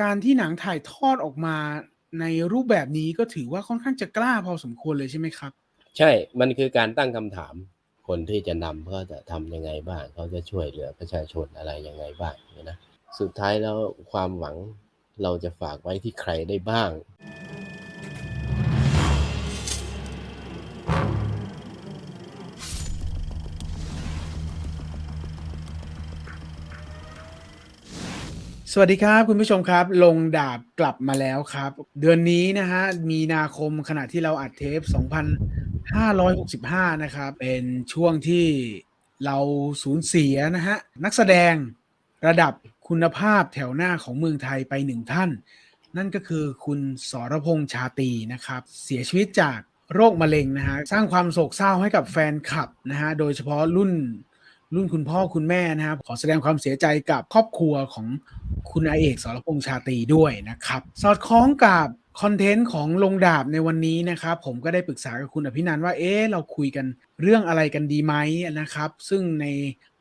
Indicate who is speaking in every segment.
Speaker 1: การที่หนังถ่ายทอดออกมาในรูปแบบนี้ก็ถือว่าค่อนข้างจะกล้าพอสมควรเลยใช่ไหมครับ?
Speaker 2: ใช่ มันคือการตั้งคำถาม คนที่จะนำเขาจะทำยังไงบ้าง เขาจะช่วยเหลือประชาชนอะไรยังไงบ้างเนี่ยนะ สุดท้ายแล้วความหวังเราจะฝากไว้ที่ใครได้บ้าง?
Speaker 1: สวัสดีครับคุณผู้ชมครับ ลงดาบกลับมาแล้วครับ เดือนนี้นะครับมีนาคมขณะที่เราอัดเทป 2565 นะครับ เป็นช่วงที่เราสูญเสียนะครับนักแสดงระดับคุณภาพแถวหน้าของเมืองไทยไป1ท่าน นั่นก็คือคุณสรพงษ์ชาตีนะครับ เสียชีวิตจากโรคมะเร็งนะครับสร้างความโศกเศร้าให้กับแฟนคลับนะครับโดยเฉพาะรุ่น รุ่นคุณพ่อคุณแม่นะครับ ขอแสดงความเสียใจกับครอบครัวของคุณอาเอกสรพงษ์ชาตรีด้วยนะครับ สอดคล้องกับคอนเทนต์ของลงดาบในวันนี้นะครับ ผมก็ได้ปรึกษากับคุณอภินันว่าเอ๊ะเราคุยกันเรื่องอะไรกันดีไหมนะครับ ซึ่งใน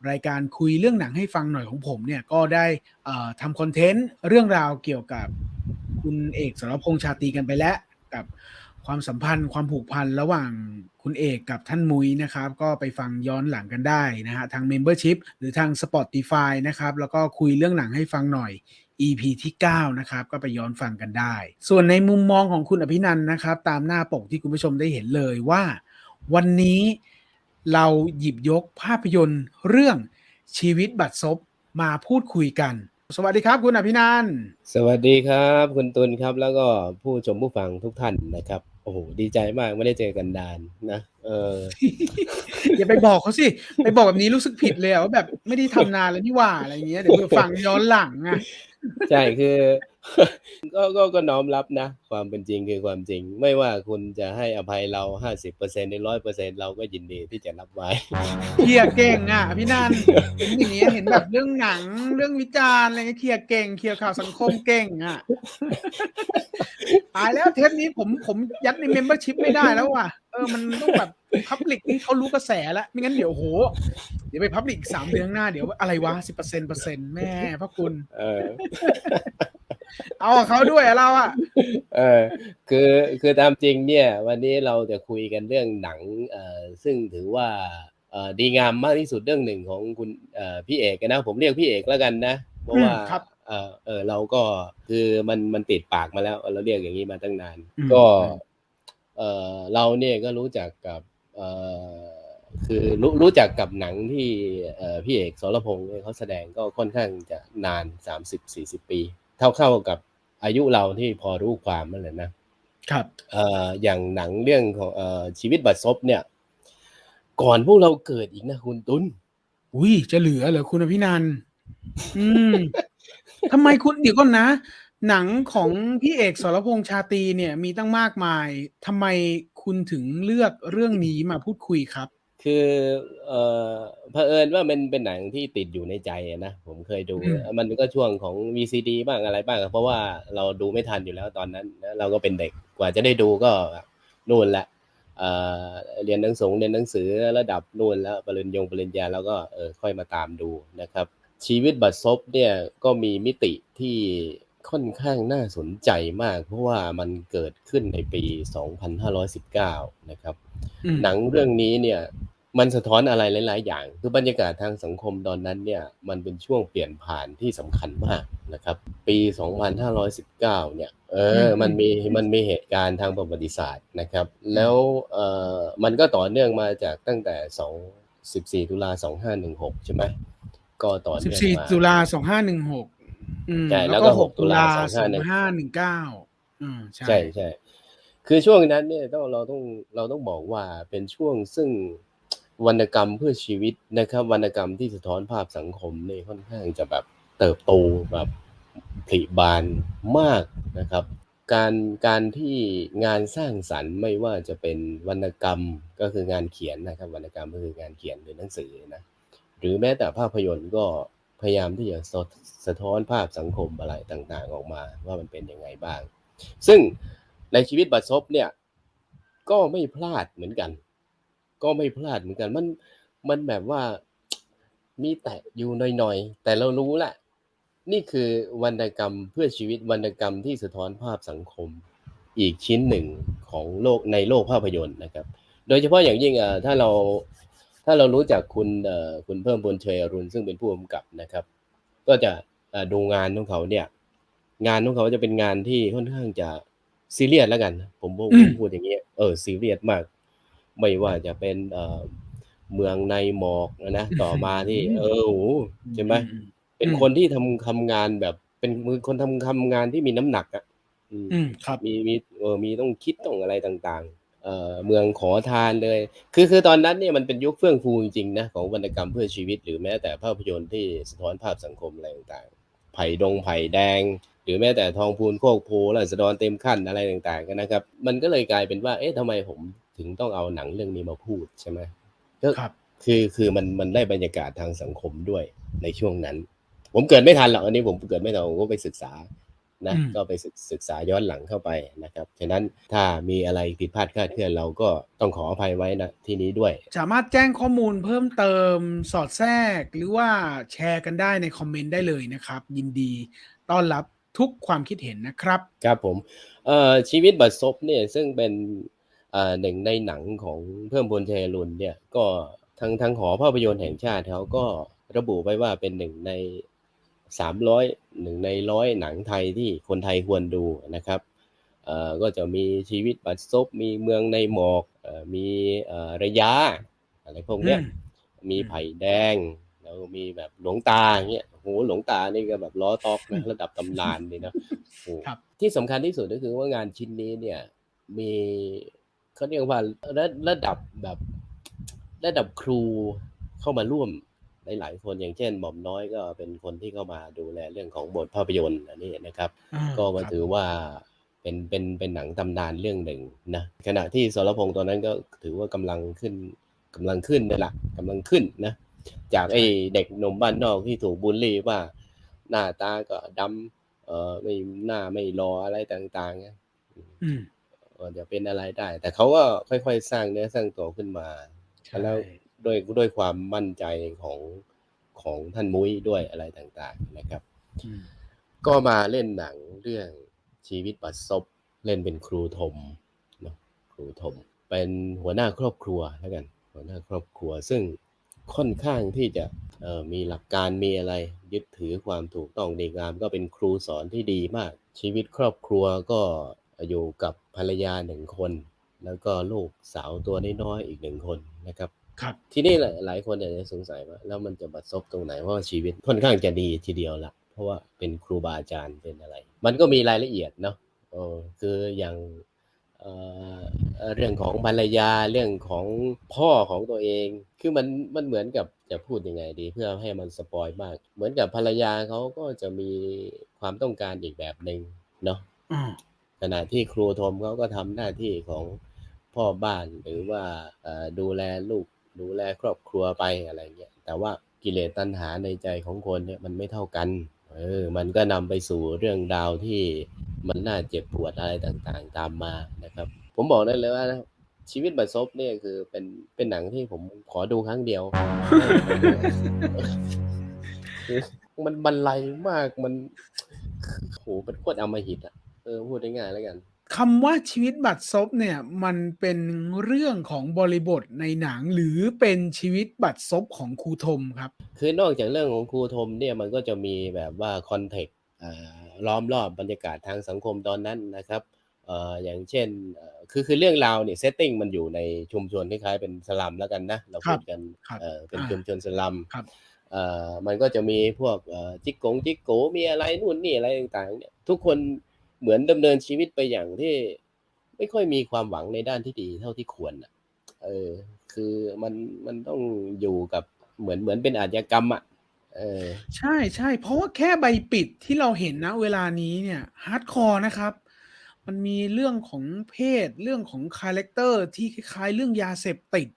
Speaker 1: รายการคุยเรื่องหนังให้ฟังหน่อยของผมเนี่ยก็ได้ทำคอนเทนต์เรื่องราวเกี่ยวกับคุณเอกสรพงษ์ชาตรีกันไปแล้วกับ ความสัมพันธ์ความผูกพันระหว่างคุณเอกกับท่านมุ้ยนะครับ ก็ไปฟังย้อนหลังกันได้นะครับทาง Membership หรือทาง Spotify นะครับ แล้วก็คุยเรื่องหนังให้ฟังหน่อย EP ที่9นะครับก็ไปย้อนฟังกันได้ ส่วนในมุมมองของคุณอภินันนะครับ ตามหน้าปกที่คุณผู้ชมได้เห็นเลยว่า วันนี้เราหยิบยกภาพยนตร์เรื่องชีวิตบัดซบมาพูดคุยกัน สวัสดีครับ คุณอภินัน
Speaker 2: สวัสดีครับ คุณตุลครับแล้วก็ผู้ชมผู้ฟังทุกท่านนะครับ โอ้โฮดีใจมากไม่ได้เจอกันนานนะเออ
Speaker 1: อย่าไปบอกเขาสิ ไปบอกแบบนี้รู้สึกผิดเลยอะว่าแบบไม่ได้ทำนานแล้วนี่หว่าอะไรอย่างเงี้ยเดี๋ยวไปฟังย้อนหลังอะ
Speaker 2: ใช่คือ ก็ก็ก็น้อมรับนะ ความเป็นจริงคือความจริง ไม่ว่าคุณจะให้อภัยเรา50%หรือ100%เปอร์เซ็นต์เราก็ยินดีที่จะรับไว้
Speaker 1: เคลียร์เก่งอะอภินันเห็นอย่างงี้เห็นแบบเรื่องหนังเรื่องวิจารณ์อะไรเงี้ยเคลียร์เก่งเคลียร์ข่าวสังคมเก่งอะตายแล้วเทปนี้ผมผมยัดใน Membership ไม่ได้แล้วว่ะ เออมันต้องแบบ Public นี่เขารู้กระแสแล้วไม่งั้นเดี๋ยวโอ้โฮเดี๋ยวไป Public อีก3เดือนข้างหน้าเดี๋ยวอะไรวะ10%เปอร์เซ็นต์แม่พระคุณ
Speaker 2: เออ
Speaker 1: เอากับเขาด้วยอะเราอะ
Speaker 2: เออ คือคือตามจริงเนี่ย วันนี้เราจะคุยกันเรื่องหนังเอ่อซึ่งถือว่าเอ่อดีงามมากที่สุดเรื่องหนึ่งของคุณเอ่อพี่เอกอะนะ ผมเรียกพี่เอกแล้วกันนะเพราะ
Speaker 1: อื
Speaker 2: ว่าม
Speaker 1: ครับ
Speaker 2: เอ่อเอ่อเราก็คือมันมันติดปากมาแล้ว เราเรียกอย่างงี้มาตั้งนาน
Speaker 1: อืม
Speaker 2: ก็
Speaker 1: อืม
Speaker 2: เอ่อเราเนี่ยก็รู้จักกับเอ่อคือรู้รู้จักกับหนังที่เอ่อพี่เอกสรพงษ์เนี่ยเขาแสดงก็ค่อนข้างจะนาน30-40ปี เท่าๆกับอายุเราที่พอรู้ความนั่นแหละนะ
Speaker 1: ครับ
Speaker 2: เอ่ออย่างหนังเรื่องของเอ่อชีวิตบัดซบเนี่ย ก่อนพวกเราเกิดอีกนะคุณตุล
Speaker 1: อุ๊ยจะเหลือเหรอคุณอภินันท์อืมทำไมคุณเดี๋ยวก่อนนะ หนังของพี่เอกสรพงษ์ชาตรีเนี่ยมีตั้งมากมายทำไมคุณถึงเลือกเรื่องนี้มาพูดคุยครับ?
Speaker 2: คือเอ่อเผอิญว่ามันเป็นหนังที่ติดอยู่ในใจอะนะผมเคยดู
Speaker 1: อืม
Speaker 2: มันก็ช่วงของ VCD บ้างอะไรบ้างเพราะว่าเราดูไม่ทันอยู่แล้วตอนนั้นนะเราก็เป็นเด็กกว่าจะได้ดูก็นู่นแล้วเอ่อเรียนหนังสงเรียนหนังสือระดับนู่นแล้วปริญญงปริญญาแล้วก็เอ่อค่อยมาตามดูนะครับ ชีวิตบัดซบเนี่ยก็มีมิติที่ ค่อนข้างน่าสนใจมาก เพราะว่ามันเกิดขึ้นในปี 2519 นะครับ
Speaker 1: อืม
Speaker 2: หนังเรื่องนี้เนี่ยมันสะท้อนอะไรหลาย ๆ อย่าง คือบรรยากาศทางสังคมตอนนั้นเนี่ยมันเป็นช่วงเปลี่ยนผ่านที่สำคัญมากนะครับ ปี 2519 เนี่ยเอ
Speaker 1: อื
Speaker 2: อ
Speaker 1: ม
Speaker 2: มันมี
Speaker 1: ๆอืม
Speaker 2: มันมีเหตุการณ์ทางประวัติศาสตร์นะครับ แล้วเอ่อมันก็ต่อเนื่องมาจากตั้งแต่สอง14 ตุลา 2516 ใช่ไหมก็ต่อเนื่องมา
Speaker 1: 14 ตุลา 2516อืม
Speaker 2: ใช่
Speaker 1: แล้
Speaker 2: แล้วว
Speaker 1: ก็
Speaker 2: ก็6
Speaker 1: 6
Speaker 2: ตุ
Speaker 1: ตุ
Speaker 2: ลา
Speaker 1: ลา
Speaker 2: 2516
Speaker 1: 2519อืมใช่
Speaker 2: ใช่ๆคือช่วงนั้นเนี่ยต้องเราต้องเราต้องบอกว่าเป็นช่วงซึ่งวรรณกรรมเพื่อชีวิตนะครับ วรรณกรรมที่สะท้อนภาพสังคมนี่ค่อนข้างจะแบบเติบโตแบบผลิบานมากนะครับ การการที่งานสร้างสรรค์ไม่ว่าจะเป็นวรรณกรรมก็คืองานเขียนนะครับ วรรณกรรมก็คืองานเขียนหรือหนังสือนะหรือแม้แต่ภาพยนตร์ก็ พยายามที่จะสะสะท้อนภาพสังคมอะไรต่างๆ ออกมาว่ามันเป็นยังไงบ้าง ซึ่งในชีวิตบัดซบเนี่ยก็ไม่พลาดเหมือนกัน ก็ไม่พลาดเหมือนกันมันมันแบบว่ามีแตะอยู่หน่อยๆ แต่เรารู้แหละ นี่คือวรรณกรรมเพื่อชีวิตวรรณกรรมที่สะท้อนภาพสังคมอีกชิ้นหนึ่งของโลกในโลกภาพยนตร์นะครับ โดยเฉพาะอย่างยิ่งอะถ้าเรา ถ้าเรารู้จักคุณเอ่อคุณเพิ่มพลเชยอรุณซึ่งเป็นผู้กำกับนะครับ ก็จะเอ่อดูงานของเขาเนี่ย งานของเขาจะเป็นงานที่ค่อนข้างจะซีเรียสแล้วกัน ผมผม
Speaker 1: อืม
Speaker 2: ผมพูดอย่างนี้เออซีเรียสมาก ไม่ว่าจะเป็นเอ่อเมืองในหมอกนะต่อมาที่ เออโอ้โหใช่ไหม
Speaker 1: อืม
Speaker 2: เป็น
Speaker 1: อืม
Speaker 2: คนที่ทำทำงานแบบ เป็นคนทำทำงานที่มีน้ำหนักอะอืม
Speaker 1: อืมครับ
Speaker 2: มีมีเออมีต้องคิดต้องอะไรต่างๆ เอ่อเมืองขอทานเลย คือคือตอนนั้นเนี่ยมันเป็นยุคเฟื่องฟูจริงๆนะของวรรณกรรมเพื่อชีวิต หรือแม้แต่ภาพยนตร์ที่สะท้อนภาพสังคมอะไรต่างๆ ไผ่ดงไผ่แดง หรือแม้แต่ทองพูนโคกโพและสะดอนเต็มขั้นอะไรต่างๆกันนะครับ มันก็เลยกลายเป็นว่า เอ๊ะทำไมผมถึงต้องเอาหนังเรื่องนี้มาพูดใช่ไหมก็
Speaker 1: ครับ
Speaker 2: คือคือมันมันได้บรรยากาศทางสังคมด้วยในช่วงนั้น ผมเกิดไม่ทันหรอกอันนี้ผมเกิดไม่ทันผมก็ไปศึกษา นะ
Speaker 1: อืม
Speaker 2: ก็ไปศึกศึกษาย้อนหลังเข้าไปนะครับฉะนั้นถ้ามีอะไรผิดพลาดคลาดเคลื่อนเราก็ต้องขออภัยไว้นะที่นี้ด้วย
Speaker 1: สามารถแจ้งข้อมูลเพิ่มเติมสอดแทรกหรือว่าแชร์กันได้ในคอมเมนต์ได้เลยนะครับ ยินดีต้อนรับทุกความคิดเห็นนะครับ
Speaker 2: ครับผมเอ่อชีวิตบัดซบเนี่ยซึ่งเป็นเอ่อหนึ่งในหนังของเพิ่มพลชัยรุนเนี่ยก็ทางทางหอภาพยนตร์แห่งชาติเขาก็ระบุไว้ว่าเป็นหนึ่งใน สามร้อยหนึ่งในร้อยหนังไทยที่คนไทยควรดูนะครับเอ่อก็จะมีชีวิตบัดซบมีเมืองในหมอกเอ่อมีเอ่อระยะอะไรพวกเนี้ย
Speaker 1: อืม
Speaker 2: มีไผ่แดง แล้วมีแบบหลวงตาอย่างเงี้ยโอ้โหหลวงตานี่ก็แบบล้อตอกนะระดับตำนานเลยนะโอ้โห
Speaker 1: ครับ
Speaker 2: ที่สำคัญที่สุดก็คือว่างานชิ้นนี้เนี่ยมีเขาเรียกว่าระระดับแบบระดับครูเข้ามาร่วม หลายๆ คนอย่างเช่นหม่อมน้อยก็เป็นคนที่เข้ามาดูแลเรื่องของบทภาพยนตร์อันนี้นะครับ
Speaker 1: อ่า
Speaker 2: ก็มา
Speaker 1: ครับ
Speaker 2: ถือว่าเป็นเป็นเป็นหนังตำนานเรื่องหนึ่งนะขณะที่สรพงษ์ตอนนั้นก็ถือว่ากำลังขึ้นกำลังขึ้นนี่แหละกำลังขึ้นนะจากไอ้เด็กหนุ่มบ้านนอกที่ถูกบูลลี่ว่า หน้าตาก็ดำเออไม่หน้าไม่รออะไรต่างๆเนี่ย
Speaker 1: อืม
Speaker 2: ก็จะเป็นอะไรได้ แต่เขาก็ค่อยๆสร้างเนื้อสร้างตัวขึ้นมา
Speaker 1: ใช่
Speaker 2: แล้ว ด้วยด้วยความมั่นใจของของท่านมุ้ยด้วยอะไรต่างๆนะครับ
Speaker 1: อืม
Speaker 2: ก็มาเล่นหนังเรื่องชีวิตบัดซบเล่นเป็นครูทมเนาะครูทมเป็นหัวหน้าครอบครัวแล้วกันหัวหน้าครอบครัวซึ่งค่อนข้างที่จะเอ่อมีหลักการมีอะไร ยึดถือความถูกต้องดีงาม ก็เป็นครูสอนที่ดีมาก ชีวิตครอบครัวก็อยู่กับภรรยาหนึ่งคน แล้วก็ลูกสาวตัวน้อยๆอีกหนึ่งคนนะครับ
Speaker 1: ครับ
Speaker 2: ทีนี้หลายหลายคนอาจจะสงสัยว่าแล้วมันจะบัดซบตรงไหนเพราะว่าชีวิตค่อนข้างจะดีทีเดียวละเพราะว่าเป็นครูบาอาจารย์เป็นอะไร มันก็มีรายละเอียดเนาะเออคืออย่างเอ่อเอ่อเรื่องของภรรยาเรื่องของพ่อของตัวเอง คือมันมันเหมือนกับจะพูดยังไงดี เพื่อให้มันสปอยมาก เหมือนกับภรรยาเขาก็จะมีความต้องการอีกแบบหนึ่งเนาะ
Speaker 1: อ่า
Speaker 2: ขณะที่ครูโทมเขาก็ทำหน้าที่ของพ่อบ้านหรือว่าเอ่อดูแลลูก ดูแลครอบครัวไปอะไรเงี้ยแต่ว่ากิเลสตัณหาในใจของคนเนี่ยมันไม่เท่ากันเออมันก็นำไปสู่เรื่องราวที่มันน่าเจ็บปวดอะไรต่างๆ ตามมานะครับ ผมบอกได้เลยว่าชีวิตบัดซบเนี่ยคือเป็นเป็นหนังที่ผมขอดูครั้งเดียว มันบรรลัยมากมันโหเป็นโคตรอำมหิตอะเออพูดง่ายๆแล้วกัน
Speaker 1: คำว่าชีวิตบัตรซบเนี่ยมันเป็นเรื่องของบริบทในหนังหรือเป็นชีวิตบัตรซบของครูทมครับ
Speaker 2: คือนอกจากเรื่องของครูทมเนี่ยมันก็จะมีแบบว่าคอนเทกต์ล้อมรอบบรรยากาศทางสังคมตอนนั้นนะครับเอ่ออย่างเช่นเอ่อคือคือเรื่องราวเนี่ยเซตติ้งมันอยู่ในชุมชนคล้ายๆเป็นสลัมแล้วกันนะเราพูดกัน
Speaker 1: ครับ
Speaker 2: เอ่อเป็น
Speaker 1: อ่า
Speaker 2: ชุมชนสลัม
Speaker 1: ครับ
Speaker 2: เอ่อมันก็จะมีพวกเอ่อจิกกงจิกโกมีอะไรนู่นนี่อะไรต่างๆเนี่ยทุกคน เหมือนดำเนินชีวิตไปอย่างที่ไม่ค่อยมีความหวังในด้านที่ดีเท่าที่ควรอะ เออ คือมันมันต้องอยู่กับเหมือนเหมือนเป็นอาชญากรรมอะเออ
Speaker 1: ใช่ใช่เพราะว่าแค่ใบปิดที่เราเห็นนะเวลานี้เนี่ยฮาร์ดคอร์นะครับ มันมีเรื่องของเพศเรื่องของคาแรคเตอร์ที่คล้ายๆเรื่องยาเสพติด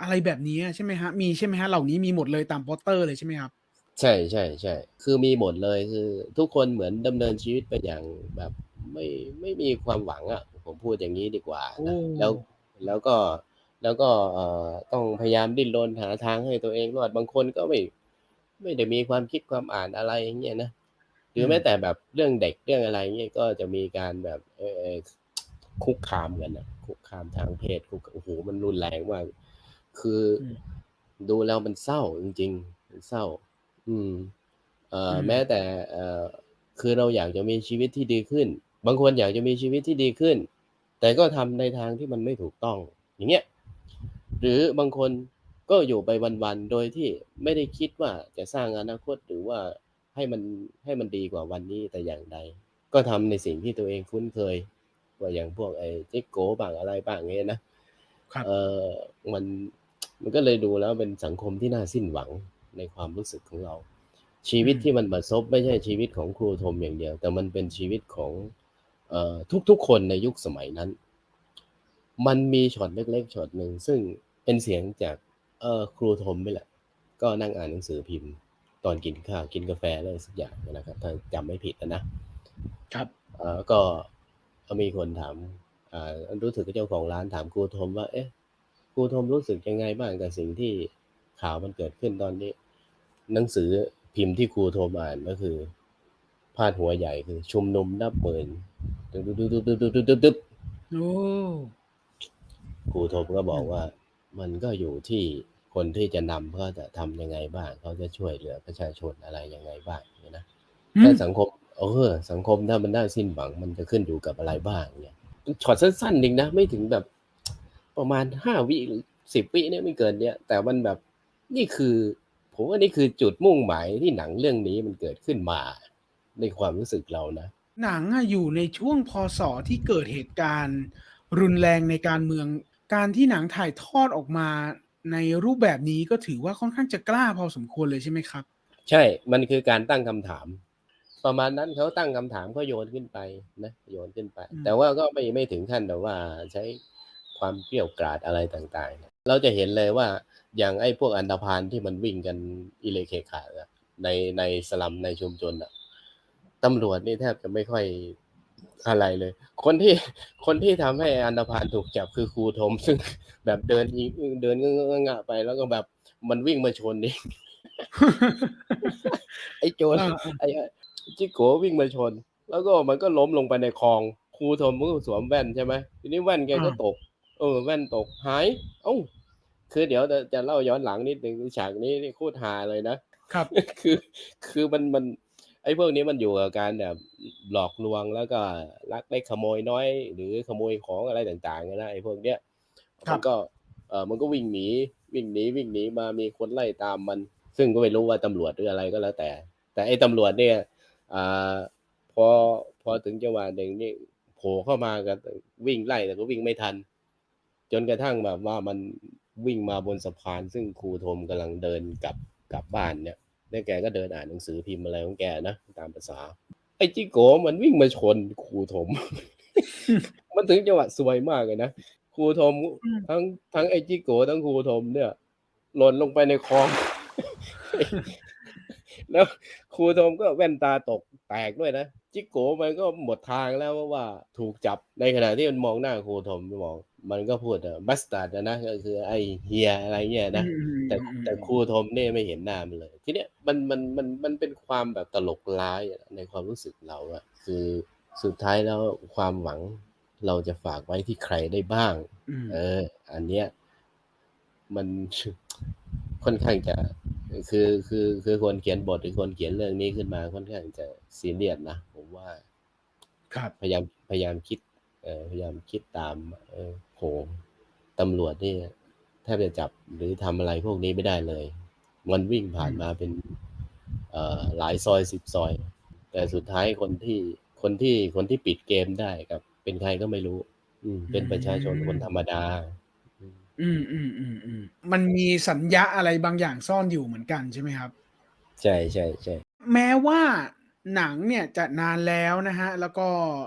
Speaker 1: อะไรแบบนี้ใช่ไหมฮะ มีใช่ไหมฮะ เหล่านี้มีหมดเลยตามโปสเตอร์เลยใช่ไหมครับ
Speaker 2: ใช่ใช่ใช่ คือมีหมดเลยคือ ทุกคนเหมือนดำเนินชีวิตไปอย่างแบบ ไม่ไม่มีความหวังอะผมพูดอย่างนี้ดีกว่า
Speaker 1: โอ้
Speaker 2: นะแล้วแล้วก็แล้วก็เอ่อต้องพยายามดิ้นรนหาทางให้ตัวเองรอดบางคนก็ไม่ ไม่ได้มีความคิดความอ่านอะไรอย่างเงี้ยนะหรือแม้แต่แบบเรื่องเด็กเรื่องอะไรเงี้ยก็จะมีการแบบเออเอ่อคุกคามกันนะคุกคามทางเพศคุกโอ้โหมันรุนแรงมากคืออ
Speaker 1: ม
Speaker 2: ดูแล้วมันเศร้าจริงๆมันเศร้า อืม เอ่ออ
Speaker 1: ม
Speaker 2: แม้แต่เอ่อคือเราอยากจะมีชีวิตที่ดีขึ้น บางคนอยากจะมีชีวิตที่ดีขึ้น แต่ก็ทำในทางที่มันไม่ถูกต้อง อย่างเงี้ย หรือบางคนก็อยู่ไปวันๆ โดยที่ไม่ได้คิดว่าจะสร้างอนาคตหรือว่าให้มันให้มันดีกว่าวันนี้แต่อย่างใด ก็ทำในสิ่งที่ตัวเองคุ้นเคย ว่าอย่างพวกไอ้จิกโกบ้างอะไรบ้างเงี้ยนะครับเออมันมันก็เลยดูแล้วเป็นสังคมที่น่าสิ้นหวังในความรู้สึกของเรา ชีวิต
Speaker 1: อืม
Speaker 2: ที่มันบัดซบไม่ใช่ชีวิตของครูทมอย่างเดียว แต่มันเป็นชีวิตของเอ่อ ทุกๆคนในยุคสมัยนั้น มันมีช็อตเล็กๆช็อตหนึ่งซึ่งเป็นเสียงจากเอ่อครูทมนี่แหละ ก็นั่งอ่านหนังสือพิมพ์ ตอนกินข้าวกินกาแฟอะไรสักอย่างนะครับ ถ้าจำไม่ผิดนะนะครับเอ่อก็ก็มีคนถามอ่ารู้สึกเจ้าของร้านถามครูทมว่า เอ๊ะครูทมรู้สึกยังไงบ้างกับสิ่งที่ข่าวมันเกิดขึ้นตอนนี้ หนังสือพิมพ์ที่ครูโทรมาอ่านก็คือ พาดหัวใหญ่คือ ชุมนุมนับหมื่นดึ๊บดึ๊บดึ๊บดึ๊บดึ๊บดึ๊บดึ๊บ
Speaker 1: โอ้
Speaker 2: ครูทบก็บอกว่า มันก็อยู่ที่คนที่จะนำเขาจะทำยังไงบ้างเขาจะช่วยเหลือประชาชนอะไรยังไงบ้างเนี่ยนะถ้าสังคมเออสังคมถ้ามันได้สิ้นหวังมันจะขึ้นอยู่กับอะไรบ้างเนี่ยช็อตสั้นๆเองนะไม่ถึงแบบ ประมาณห้าวิหรือสิบวิเนี่ยไม่เกินเนี่ยแต่มันแบบนี่คือ ผมว่านี่คือจุดมุ่งหมายที่หนังเรื่องนี้มันเกิดขึ้นมา ในความรู้สึกเรานะ
Speaker 1: หนังอะอยู่ในช่วงพศที่เกิดเหตุการณ์ รุนแรงในการเมือง การที่หนังถ่ายทอดออกมาในรูปแบบนี้ก็ถือว่าค่อนข้างจะกล้าพอสมควรเลยใช่ไหมครับ
Speaker 2: ใช่ มันคือการตั้งคำถาม ประมาณนั้นเขาตั้งคำถามเขาโยนขึ้นไปนะโยนขึ้นไป
Speaker 1: อืม
Speaker 2: แต่ว่าก็ไม่ไม่ถึงขั้นแบบว่าใช้ความเกรี้ยวกราดอะไรต่างๆ เราจะเห็นเลยว่าอย่างไอ้พวกอันดพานที่มันวิ่งกันอิเลเคขาอะในในสลัมในชุมชนอะ ตำรวจนี่แทบจะไม่ค่อยอะไรเลย คนที่คนที่ทำให้อันดพานถูกจับคือครูทมซึ่งแบบเดินยิงเดินงะๆไปแล้วก็แบบมันวิ่งมาชนนี่ไอ้โจร
Speaker 1: อ่า
Speaker 2: ไอ้จิโกวิ่งมาชน แล้วก็มันก็ล้มลงไปในคลองครูโทมก็สวมแว่นใช่ไหมทีนี้แว่นแกก็
Speaker 1: อ่า
Speaker 2: ตก เออ แว่นตกหายเอ้าคือเดี๋ยวจะจะเล่าย้อนหลังนิดนึงฉากนี้นี่โคตรฮาเลยนะ
Speaker 1: ครับ
Speaker 2: คือคือมันมัน ไอ้พวกนี้มันอยู่กับการแบบหลอกลวงแล้วก็ลักเล็กขโมยน้อย หรือขโมยของอะไรต่างๆนะไอ้พวกเนี้ย
Speaker 1: ครั
Speaker 2: มั
Speaker 1: บ
Speaker 2: นก็เออมันก็วิ่งหนีวิ่งหนีวิ่งหนีมามีคนไล่ตามมัน ซึ่งก็ไม่รู้ว่าตำรวจหรืออะไรก็แล้วแต่ แต่ไอ้ตำรวจเนี่ยอ่าพอพอถึงจังหวะหนึ่งนี่โผล่เข้ามากันวิ่งไล่แต่ก็วิ่งไม่ทัน จนกระทั่งแบบว่ามันวิ่งมาบนสะพาน ซึ่งครูโทมกำลังเดินกลับกลับบ้านเนี่ย แล้วแกก็เดินอ่านหนังสือพิมพ์อะไรของแกนะตามภาษา ไอ้จิโกมันวิ่งมาชนครูโทมมันถึงจังหวะสวยมากเลยนะครูโทม
Speaker 1: อืม
Speaker 2: ทั้งทั้งไอ้จิโกทั้งครูโทมเนี่ย หล่นลงไปในคลอง แล้ว ครูโทมก็แว่นตาตกแตกด้วยนะ จิโกมันก็หมดทางแล้วว่าถูกจับในขณะที่มันมองหน้าครูโทมมอง มันก็พูดบัสตาร์ดนะก็คือไอ้เฮียอะไรเงี้ยนะ
Speaker 1: อืมอืม
Speaker 2: แต่
Speaker 1: อืม
Speaker 2: แต่ครูโทมเนี่ยไม่เห็นหน้ามันเลย ทีเนี้ยมันมันมันมันเป็นความแบบตลกร้ายอะในความรู้สึกเราอะคือสุดท้ายแล้วความหวังเราจะฝากไว้ที่ใครได้บ้าง
Speaker 1: อืม
Speaker 2: เออ อันเนี้ย มันค่อนข้างจะ คือคือคือคนเขียนบทหรือคนเขียนเรื่องนี้ขึ้นมาค่อนข้างจะซีเรียสนะผมว่า
Speaker 1: ครับ
Speaker 2: พยายามพยายามคิดเออพยายามคิดตามเออโหตำรวจนี่แทบจะจับหรือทำอะไรพวกนี้ไม่ได้เลย มันวิ่งผ่านมาเป็น เอ่อหลายซอยสิบซอย แต่สุดท้ายคนที่คนที่คนที่ปิดเกมได้กับ เป็นใครก็ไม่รู้ อืมเป็นประชาชนคนธรรมดา
Speaker 1: อืมอืมอืมอืมมันมีสัญญาอะไรบางอย่างซ่อนอยู่เหมือนกันใช่ไหมครับ
Speaker 2: ใช่ใช่ใช่
Speaker 1: แม้ว่าหนังเนี่ยจะนานแล้วนะฮะ แล้วก็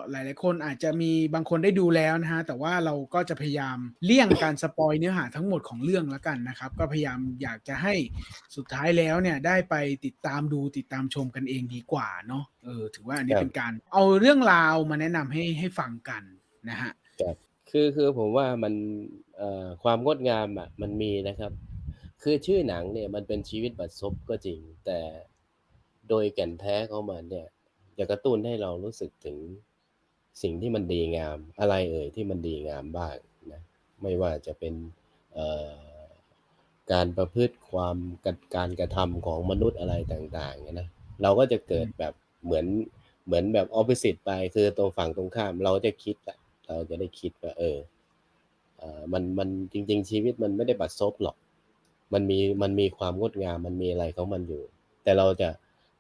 Speaker 1: หลาย ๆ คนอาจจะมีบางคนได้ดูแล้วนะฮะ แต่ว่าเราก็จะพยายามเลี่ยงการสปอยเนื้อหาทั้งหมดของเรื่องแล้วกันนะครับ ก็พยายามอยากจะให้สุดท้ายแล้วเนี่ยได้ไปติดตามดูติดตามชมกันเองดีกว่าเนาะ เออ ถือว่าอันนี้เป็นการ เอาเรื่องราวมาแนะนำให้ให้ฟังกันนะฮะ
Speaker 2: คือคือผมว่ามันเอ่อ ความงดงามอะมันมีนะครับ คือชื่อหนังเนี่ยมันเป็นชีวิตบัดซบก็จริง แต่โดยแก่นแท้ของมันเนี่ยจะกระตุ้นให้เรารู้สึกถึงสิ่งที่มันดีงาม อะไรเอ่ยที่มันดีงามบ้างนะไม่ว่าจะเป็นการประพฤติความกการกระทำของมนุษย์อะไรต่างๆเนี่ยนะเราก็จะเกิดแบบเหมือนเหมือนแบบ opposite ไปคือตรงฝั่งตรงข้าม เราจะคิดละเราจะได้คิดว่าเออ มันมันจริง ๆ ชีวิตมันไม่ได้บัดซบหรอก มันมีมันมีความงดงามมันมีอะไรของมันอยู่ แต่เราจะ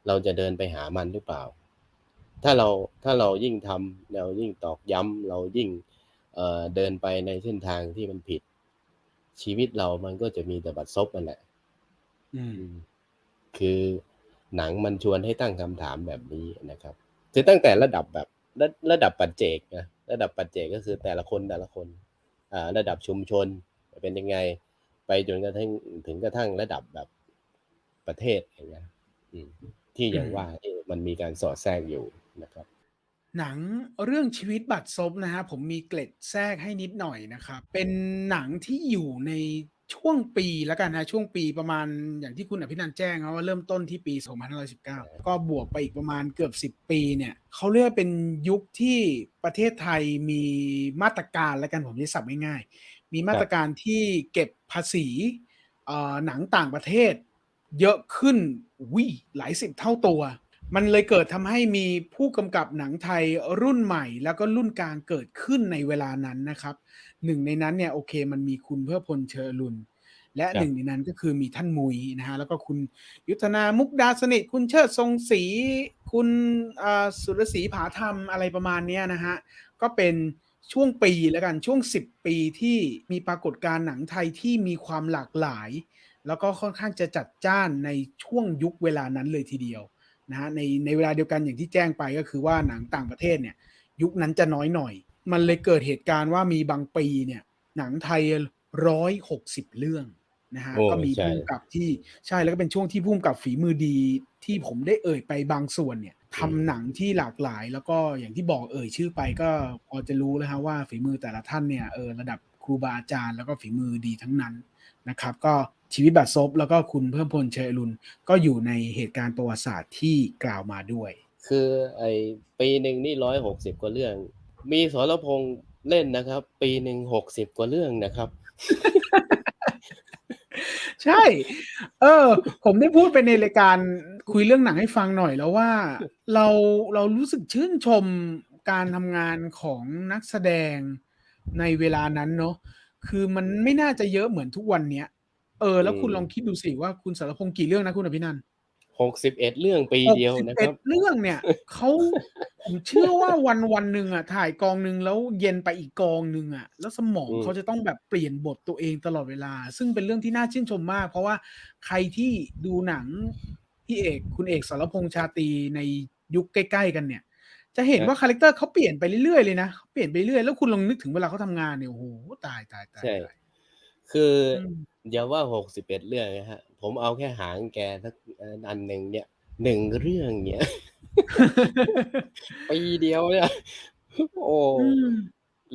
Speaker 2: เราจะเดินไปหามันหรือเปล่า ถ้าเราถ้าเรายิ่งทำเรายิ่งตอกย้ำเรายิ่งเอ่อเดินไปในเส้นทางที่มันผิด ชีวิตเรามันก็จะมีแต่บัดซบนั่นแหละ
Speaker 1: อืม
Speaker 2: อืมคือหนังมันชวนให้ตั้งคำถามแบบนี้นะครับคือตั้งแต่ระดับแบบระระดับปัจเจกนะระดับปัจเจกก็คือแต่ละคนแต่ละคนอ่า ระดับชุมชนเป็นยังไง ไปจนกระทั่งถึงกระทั่งระดับแบบประเทศอย่างเงี้ยอืมที่อย่าง
Speaker 1: อืม
Speaker 2: ว่าที่มันมีการสอดแทรกอยู่นะครับ
Speaker 1: หนังเรื่องชีวิตบัตรซบนะฮะผมมีเกร็ดแทรกให้นิดหน่อยนะครับ เป็นหนังที่อยู่ใน ช่วงปีแล้วกันนะช่วงปีประมาณอย่างที่คุณอภินันท์แจ้งนะว่าเริ่มต้นที่ปี 2519 ก็บวกไปอีกประมาณเกือบ 10 ปีเนี่ยเขาเรียกว่าเป็นยุคที่ประเทศไทยมีมาตรการแล้วกันผมจะสับง่ายๆ มีมาตรการที่เก็บภาษีเอ่อหนังต่างประเทศ เยอะขึ้นวิหลายสิบเท่าตัว มันเลยเกิดทำให้มีผู้กำกับหนังไทยรุ่นใหม่ แล้วก็รุ่นกลางเกิดขึ้นในเวลานั้นนะครับ หนึ่งในนั้นเนี่ยโอเค มันมีคุณเพื่อพลเชอรุนและ
Speaker 2: ครับ
Speaker 1: หนึ่งในนั้นก็คือมีท่านมุยนะฮะแล้วก็คุณยุทธนามุกดาสนิทคุณเชิดทรงศรีคุณอ่าสุรศรีผาธรรมอะไรประมาณเนี้ยนะฮะก็เป็นช่วงปีแล้วกันช่วง 10 ปีที่มีปรากฏการณ์หนังไทยที่มีความหลากหลาย แล้วก็ค่อนข้างจะจัดจ้านในช่วงยุคเวลานั้นเลยทีเดียว นะฮะในในเวลาเดียวกันอย่างที่แจ้งไปก็คือว่าหนังต่างประเทศเนี่ย ยุคนั้นจะน้อยหน่อย มันเลยเกิดเหตุการณ์ว่ามีบางปีเนี่ย หนังไทยร้อยหกสิบเรื่องนะฮะ
Speaker 2: โอ้
Speaker 1: ก็มี
Speaker 2: ใช่
Speaker 1: พุ่มกับที่ใช่แล้วก็เป็นช่วงที่พุ่มกับฝีมือดีที่ผมได้เอ่ยไปบางส่วนเนี่ยทำหนังที่หลากหลาย แล้วก็อย่างที่บอกเอ่ยชื่อไปก็พอจะรู้แล้วฮะว่าฝีมือแต่ละท่านเนี่ยเออระดับครูบาอาจารย์แล้วก็ฝีมือดีทั้งนั้น นะครับ ก็ชีวิตบัตรซบแล้วก็คุณเพิ่มพลเชยรุนก็อยู่ในเหตุการณ์ประวัติศาสตร์ที่กล่าวมาด้วย
Speaker 2: คือไอ้ปีหนึ่งนี่ร้อยหกสิบกว่าเรื่อง มีสรพงษ์เล่นนะครับ ปีหนึ่งหกสิบกว่าเรื่องนะครับ
Speaker 1: ใช่ เออ ผมได้พูดไปในรายการคุยเรื่องหนังให้ฟังหน่อยแล้วว่าเราเรารู้สึกชื่นชมการทำงานของนักแสดงในเวลานั้นเนาะ คือมันไม่น่าจะเยอะเหมือนทุกวันเนี้ย เออ แล้วคุณ
Speaker 2: อืม
Speaker 1: ลองคิดดูสิว่าคุณสารพงษ์กี่เรื่องนะคุณอภินันท์
Speaker 2: หกสิบเอ็ดเรื่องปีเดียวนะค
Speaker 1: เอ็
Speaker 2: รั
Speaker 1: ด
Speaker 2: บ
Speaker 1: เรื่องเนี่ยเขาผมเชื่อว่าวันวันหนึ่งอะถ่ายกองหนึ่งแล้วเย็นไปอีกกองหนึ่งอะ แล้วสมอง
Speaker 2: อืม
Speaker 1: เขาจะต้องแบบเปลี่ยนบทตัวเองตลอดเวลา ซึ่งเป็นเรื่องที่น่าชื่นชมมาก เพราะว่าใครที่ดูหนังพี่เอกคุณเอกสรพงษ์ชาตรีในยุคใกล้ ๆ กันเนี่ย จะเห็นว่าคาแรคเตอร์เขาเปลี่ยนไปเรื่อยๆเลยนะเขาเปลี่ยนไปเรื่อยแล้วคุณลองนึกถึงเวลาเขาทำงานเนี่ยโอ้โหตายตายตาย
Speaker 2: ใช่
Speaker 1: ตาย
Speaker 2: คืออ
Speaker 1: ม
Speaker 2: อย่าว่าหกสิบเอ็ดเรื่องนะฮะ ผมเอาแค่หางแกสักอันหนึ่งเนี่ยหนึ่งเรื่องเนี่ยปีเดียวเนี่ย โอ้
Speaker 1: อืม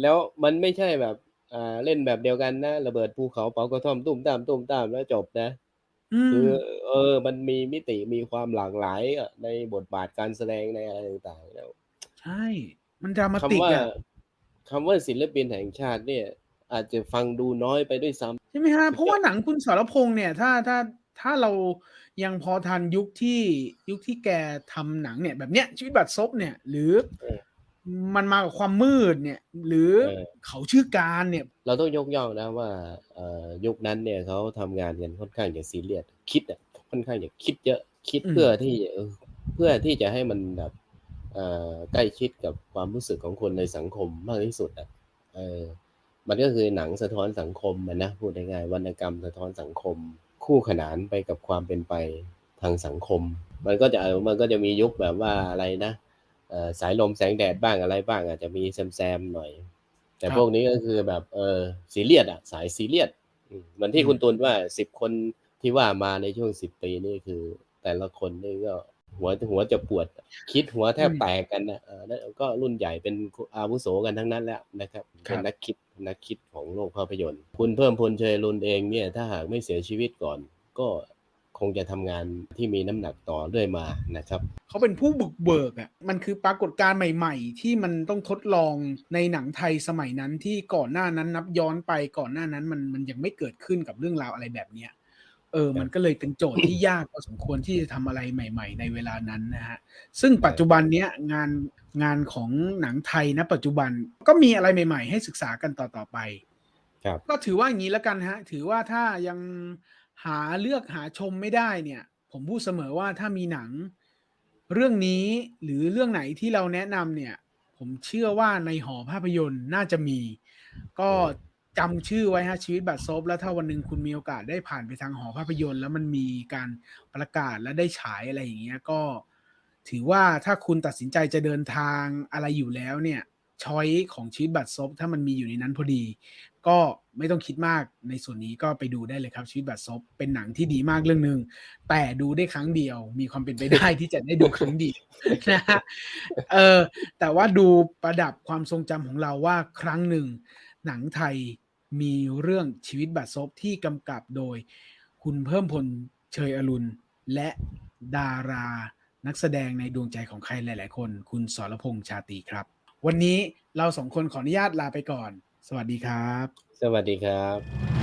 Speaker 2: แล้วมันไม่ใช่แบบอ่าเล่นแบบเดียวกันนะระเบิดภูเขาเผากระท่อมตุ้มตามตุ้มตามแล้วจบนะ
Speaker 1: อืม
Speaker 2: คือเออ มันมีมิติมีความหลากหลายอะในบทบาทการแสดงในอะไรต่างๆแล้ว
Speaker 1: ใช่ มันดรามาติก
Speaker 2: คำว่า
Speaker 1: อะ
Speaker 2: คำว่าศิลปินแห่งชาติเนี่ย อาจจะฟังดูน้อยไปด้วยซ้ำ
Speaker 1: ใช่ไหมฮะเพราะว่าหนังคุณสรพงษ์เนี่ย ถ้าถ้าถ้าเรายังพอทันยุคที่ยุคที่แกทำหนังเนี่ย แบบเนี้ยชีวิตบัตรซบเนี่ย หรือ
Speaker 2: เออ
Speaker 1: มันมากับความมืดเนี่ย หรือ
Speaker 2: เออ
Speaker 1: เขาชื่อการเนี่ย
Speaker 2: เราต้องยกย่องนะว่าเอ่อยุคนั้นเนี่ยเขาทำงานกันค่อนข้างจะซีเรียสคิดอะค่อนข้างจะคิดเยอะคิด
Speaker 1: อืม
Speaker 2: เพื่อที่เออเพื่อที่จะให้มันแบบเอ่อ ใกล้ชิดกับความรู้สึกของคนในสังคมมากที่สุดอะเออมันก็คือหนังสะท้อนสังคมนะพูดง่ายๆวรรณกรรมสะท้อนสังคม คู่ขนานไปกับความเป็นไปทางสังคม มันก็จะมันก็จะมียุคแบบว่าอะไรนะสายลมแสงแดดบ้างอะไรบ้าง อาจจะมีแซมๆหน่อย แต่พวกนี้ก็คือแบบเออซีเรียสอะสายซีเรียสมเหมือนที่คุณตูนว่าสิบคนที่ว่ามาในช่วงสิบปีนี่คือ แต่ละคนนี่ก็ หัวหัวจะปวด คิดหัวแทบแตกกันนะเออแล้วก็รุ่นใหญ่เป็นอาวุโสกันทั้งนั้นแล้วนะครับเป็นนักคิดนักคิดของโลกภาพยนตร์ คุณเพิ่มพลเชยรุนเองเนี่ยถ้าหากไม่เสียชีวิตก่อน ก็คงจะทำงานที่มีน้ำหนักต่อเรื่อยมานะครับ
Speaker 1: เขาเป็นผู้บุกเบิกอะมันคือปรากฏการณ์ใหม่ ๆ ที่มันต้องทดลองในหนังไทยสมัยนั้นที่ก่อนหน้านั้นนับย้อนไปก่อนหน้านั้นมันมันยังไม่เกิดขึ้นกับเรื่องราวอะไรแบบเนี้ย เออ มันก็เลยเป็นโจทย์ที่ยากพอสมควรที่จะทำอะไรใหม่ ๆ ในเวลานั้นนะฮะ ซึ่งปัจจุบันเนี้ยงานงานของหนังไทยณปัจจุบันก็มีอะไรใหม่ ๆ ให้ศึกษากันต่อๆไป
Speaker 2: ครับ
Speaker 1: ก็ถือว่าอย่างนี้แล้วกันฮะ ถือว่าถ้ายังหาเลือกหาชมไม่ได้เนี่ย ผมพูดเสมอว่าถ้ามีหนังเรื่องนี้หรือเรื่องไหนที่เราแนะนำเนี่ย ผมเชื่อว่าในหอภาพยนตร์น่าจะมี ก็ จำชื่อไว้ฮะชีวิตบัตรซบแล้วถ้าวันหนึ่งคุณมีโอกาสได้ผ่านไปทางหอภาพยนตร์ แล้วมันมีการประกาศและได้ฉายอะไรอย่างเงี้ยก็ ถือว่าถ้าคุณตัดสินใจจะเดินทางอะไรอยู่แล้วเนี่ยช้อยของชีวิตบัตรซบถ้ามันมีอยู่ในนั้นพอดี ก็ไม่ต้องคิดมากในส่วนนี้ก็ไปดูได้เลยครับชีวิตบัตรซบเป็นหนังที่ดีมากเรื่องหนึ่งแต่ดูได้ครั้งเดียว มีความเป็นไปได้ที่จะได้ดูครั้งเดียวนะฮะเออแต่ว่าดูประดับความทรงจำของเราว่าครั้งหนึ่งหนังไทย มีเรื่องชีวิตบัตรซบที่กำกับโดย คุณเพิ่มพลเชยอรุณ และดารานักแสดงในดวงใจของใครหลาย ๆ คน คุณสรพงษ์ชาตรีครับ วันนี้เราสองคนขออนุญาตลาไปก่อน สวัสดีครับ
Speaker 2: สวัสดีครับ